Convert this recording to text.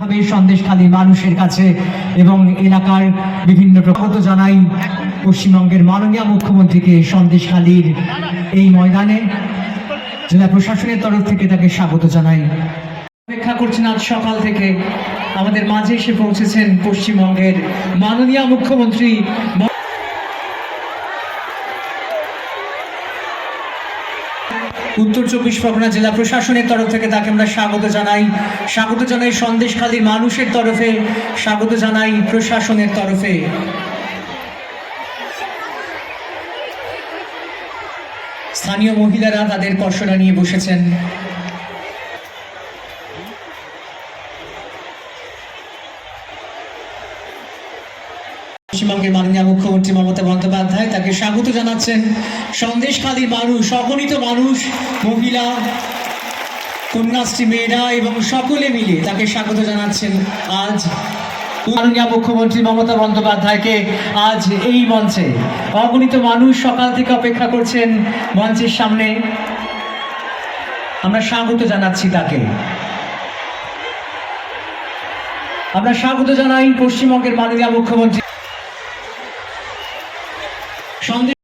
ভাবে সন্দেশখালী মানুষের কাছে এবং এলাকার বিভিন্ন প্রকত জানাই পশ্চিমবঙ্গের মাননীয় মুখ্যমন্ত্রীকে সন্দেশখালীর এই ময়দানে জেলা প্রশাসনের তরফ থেকে তাকে স্বাগত জানাই। অপেক্ষা করছেন আজ সকাল থেকে আমাদের মাঝে এসে পৌঁছেছেন পশ্চিমবঙ্গের মাননীয় মুখ্যমন্ত্রী উত্তর চব্বিশ পরগনা জেলা প্রশাসনের তরফ থেকে তাকে আমরা স্বাগত জানাই। স্বাগত জানাই সন্দেশখালী মানুষের তরফে। স্বাগত জানাই প্রশাসনের তরফে। স্থানীয় মহিলারা তাদের কষরা নিয়ে বসেছেন। পশ্চিমবঙ্গের মাননীয় মুখ্যমন্ত্রী মমতা বন্দ্যোপাধ্যায় তাকে স্বাগত জানাচ্ছেন। সন্দেশখালীর মানুষ, অগণিত মানুষ, মহিলা, কন্যাশ্রী মেয়েরা এবং সকলে মিলে তাকে স্বাগত জানাচ্ছেন আজ। মাননীয় মুখ্যমন্ত্রী মমতা বন্দ্যোপাধ্যায়কে আজ এই মঞ্চে অগণিত মানুষ সকাল থেকে অপেক্ষা করছেন মঞ্চের সামনে। আমরা স্বাগত জানাচ্ছি তাকে। আমরা স্বাগত জানাই পশ্চিমবঙ্গের মাননীয় মুখ্যমন্ত্রী Şu anda